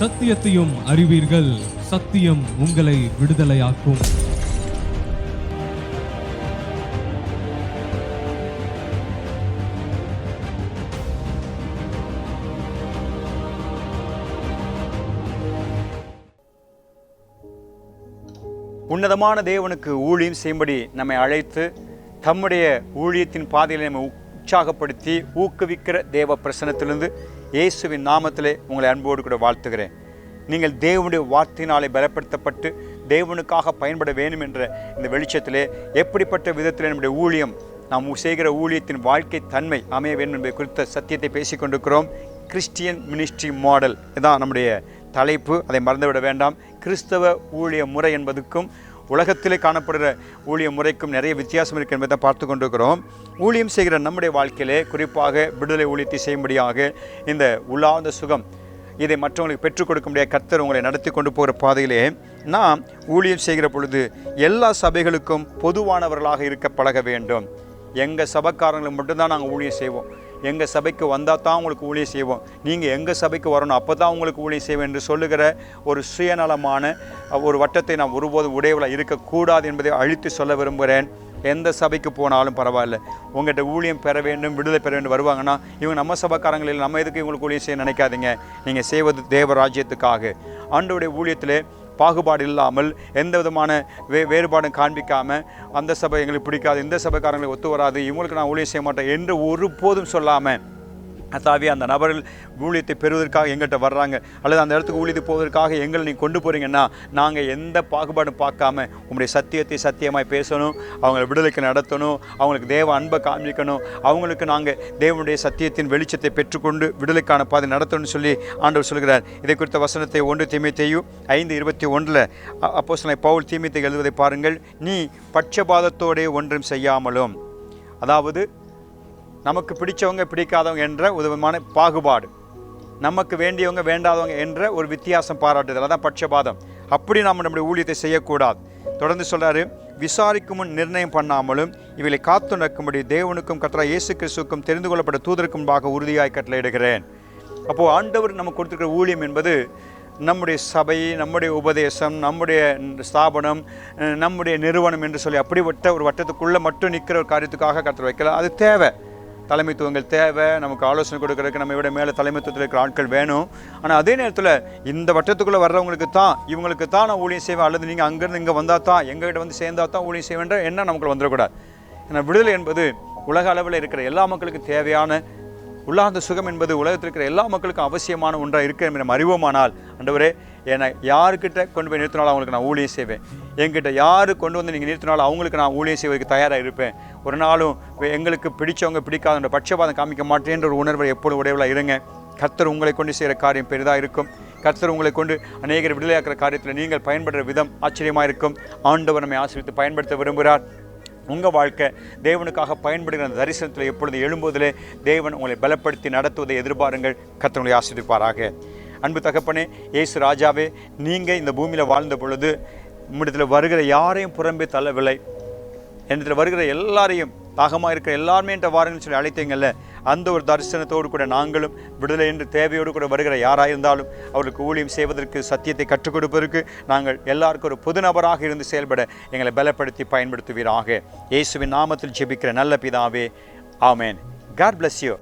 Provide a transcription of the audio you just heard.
சத்தியத்தையும் அறிவீர்கள். சத்தியம் உங்களை விடுதலையாக்கும். உன்னதமான தேவனுக்கு ஊழியம் செய்யும்படி நம்மை அழைத்து தம்முடைய ஊழியத்தின் பாதையில் நம்மை உற்சாகப்படுத்தி ஊக்குவிக்கிற தேவ பிரசனத்திலிருந்து இயேசுவின் நாமத்திலே உங்களை அன்போடு கூட வாழ்த்துகிறேன். நீங்கள் தேவனுடைய வார்த்தையினாலே பலப்படுத்தப்பட்டு தேவனுக்காக பயன்பட வேண்டும் என்ற இந்த வெளிச்சத்திலே எப்படிப்பட்ட விதத்தில் நம்முடைய ஊழியம் நாம் செய்கிற ஊழியத்தின் வாழ்க்கை தன்மை அமைய வேண்டும் என்பதை குறித்த சத்தியத்தை பேசிக்கொண்டிருக்கிறோம். கிறிஸ்டியன் மினிஸ்ட்ரி மாடல் இதான் நம்முடைய தலைப்பு. அதை மறந்துவிட வேண்டாம். கிறிஸ்தவ ஊழிய முறை என்பதுக்கும் உலகத்திலே காணப்படுகிற ஊழிய முறைக்கும் நிறைய வித்தியாசம் இருக்கு என்பதை பார்த்து கொண்டிருக்கிறோம். ஊழியம் செய்கிற நம்முடைய வாழ்க்கையிலே குறிப்பாக விடுதலை ஊழியத்தை செய்யும்படியாக இந்த உள்ளார்ந்த சுகம் இதை மற்றவங்களுக்கு பெற்றுக் கொடுக்க முடியாத கர்த்தர் உங்களை நடத்தி கொண்டு போகிற பாதையிலே நாம் ஊழியம் செய்கிற பொழுது எல்லா சபைகளுக்கும் பொதுவானவர்களாக இருக்க பழக வேண்டும். எங்கள் சபைக்காரங்களுக்கு மட்டும்தான் நாங்கள் ஊழியம் செய்வோம். எங்கள் சபைக்கு வந்தால் தான் உங்களுக்கு ஊழியம் செய்வோம். நீங்கள் எங்கள் சபைக்கு வரணும் அப்போ தான் உங்களுக்கு ஊழியம் செய்வோம் என்று சொல்லுகிற ஒரு சுயநலமான ஒரு வட்டத்தை நாம் ஒருபோதும் உடையவளாக இருக்கக்கூடாது என்பதை அழித்து சொல்ல விரும்புகிறேன். எந்த சபைக்கு போனாலும் பரவாயில்ல. உங்கள்கிட்ட ஊழியம் பெற வேண்டும் விடுதலை பெற வேண்டும் வருவாங்கன்னா இவங்க நம்ம சபைக்காரங்களில் நம்ம எதுக்கு இவங்களுக்கு ஊழியம் செய்ய நினைக்காதீங்க. நீங்கள் செய்வது தேவ ராஜ்யத்துக்காக. ஆண்டோடைய ஊழியத்தில் பாகுபாடு இல்லாமல் எந்த விதமான வே வேறுபாடும் காண்பிக்காமல் அந்த சபை எங்களுக்கு பிடிக்காது இந்த சபைக்காரங்களுக்கு ஒத்து வராது இவங்களுக்கு நான் ஊழியம் செய்ய மாட்டேன் என்று ஒருபோதும் சொல்லாமல் கத்தாவே அந்த நபர்கள் ஊழியத்தை பெறுவதற்காக எங்கள்கிட்ட வர்றாங்க. அல்லது அந்த இடத்துக்கு ஊழியத்தை போவதற்காக எங்களை நீங்கள் கொண்டு போகிறீங்கன்னா நாங்கள் எந்த பாகுபாடும் பார்க்காம உங்களுடைய சத்தியத்தை சத்தியமாக பேசணும் அவங்களை விடுதலைக்கு நடத்தணும் அவங்களுக்கு தேவ அன்பை காமிக்கணும் அவங்களுக்கு நாங்கள் தேவனுடைய சத்தியத்தின் வெளிச்சத்தை பெற்றுக்கொண்டு விடுதலைக்கான பாதை நடத்தணும்னு சொல்லி ஆண்டவர் சொல்கிறார். இதை குறித்த வசனத்தை ஒன்று தீமைத்தையும் ஐந்து இருபத்தி ஒன்றில் அப்போ சில பவுல் தீமைத்தை எழுதுவதை பாருங்கள். நீ பட்சபாதத்தோடே ஒன்றும் செய்யாமலும் அதாவது நமக்கு பிடிச்சவங்க பிடிக்காதவங்க என்ற ஒரு விதமான பாகுபாடு. நமக்கு வேண்டியவங்க வேண்டாதவங்க என்ற ஒரு வித்தியாசம் பாராட்டுதல். அதான் பட்சபாதம். அப்படி நாம் நம்முடைய ஊழியத்தை செய்யக்கூடாது. தொடர்ந்து சொல்கிறாரு விசாரிக்கும் முன் நிர்ணயம் பண்ணாமலும் இவளை காத்து நக்கும்படி தேவனுக்கும் கற்றா இயேசு கிறிஸ்துக்கும் தெரிந்து கொள்ளப்பட்ட தூதருக்கும் முன்பாக உறுதியாய் கட்டளையிடுகிறேன் அப்போது ஆண்டவர் நமக்கு கொடுத்துருக்கிற ஊழியம் என்பது நம்முடைய சபை நம்முடைய உபதேசம் நம்முடைய ஸ்தாபனம் நம்முடைய நிறுவனம் என்று சொல்லி அப்படிப்பட்ட ஒரு வட்டத்துக்குள்ளே மட்டும் நிற்கிற ஒரு காரியத்துக்காக கற்று வைக்கல. அது தேவை. தலைமைத்துவங்கள் தேவை நமக்கு ஆலோசனை கொடுக்கறதுக்கு நம்ம விட மேலே தலைமைத்துவத்தில் இருக்கிற ஆட்கள் வேணும். ஆனால் அதே நேரத்தில் இந்த வட்டத்துக்குள்ளே வர்றவங்களுக்கு தான் இவங்களுக்கு தான் நான் ஊழியம் செய்வேன். அல்லது நீங்கள் அங்கேருந்து இங்கே வந்தால் தான் எங்ககிட்ட வந்து சேர்ந்தா தான் ஊழியம் செய்வேன்ற எண்ணம் நமக்கு வந்துடக்கூடாது. ஏன்னா விடுதலை என்பது உலக அளவில் இருக்கிற எல்லா மக்களுக்கும் தேவையான உள்ளார்ந்த சுகம் என்பது உலகத்தில் இருக்கிற எல்லா மக்களுக்கும் அவசியமான ஒன்றாக இருக்கு என்று நம்ம அறிவோமானால் அண்டவரே என்னை யாருக்கிட்ட கொண்டு போய் நிறுத்தினாலும் அவங்களுக்கு நான் ஊழியம் செய்வேன். என்கிட்ட யார் கொண்டு வந்து நீங்கள் நிறுத்தினாலும் அவங்களுக்கு நான் ஊழியம் செய்வதற்கு தயாராக இருப்பேன். ஒரு நாளும் எங்களுக்கு பிடிச்சவங்க பிடிக்காத பட்சபாதம் காமிக்க மாட்டேன்ற ஒரு உணர்வை எப்பொழுது உடையவளாக இருங்க. கர்த்தர் உங்களை கொண்டு செய்கிற காரியம் பெரிதாக இருக்கும். கர்த்தர் உங்களை கொண்டு அநேகர் விடுதலையாக்கிற காரியத்தில் நீங்கள் பயன்படுற விதம் ஆச்சரியமாக இருக்கும். ஆண்டவர் நம்மை ஆசிரியத்து பயன்படுத்த விரும்புகிறார். உங்கள் வாழ்க்கை தேவனுக்காக பயன்படுகிற அந்த தரிசனத்தில் எப்பொழுது எழும்போதிலே தேவன் உங்களை பலப்படுத்தி நடத்துவதை எதிர்பாருங்கள். கத்தவங்களை ஆசிரிப்பாராக அன்பு தகப்பனே இயேசு ராஜாவே நீங்கள் இந்த பூமியில் வாழ்ந்த பொழுது உம்மிடத்தில் வருகிற யாரையும் புறம்பே தள்ளவில்லை. என்னிடத்தில் வருகிற எல்லாரையும் தாகமாக இருக்கிற எல்லாருமே என்ற வாருங்கன்னு சொல்லி அழைத்தீங்கல்ல அந்த ஒரு தரிசனத்தோடு கூட நாங்களும் விடுதலை என்று தேவையோடு கூட வருகிற யாராக இருந்தாலும் அவர்களுக்கு ஊழியம் செய்வதற்கு சத்தியத்தை கற்றுக் கொடுப்பதற்கு நாங்கள் எல்லாருக்கும் ஒரு புது நபராக இருந்து செயல்பட எங்களை பலப்படுத்தி பயன்படுத்துவீராக. இயேசுவின் நாமத்தில் ஜெபிக்கிற நல்ல பிதாவே ஆமேன். God bless you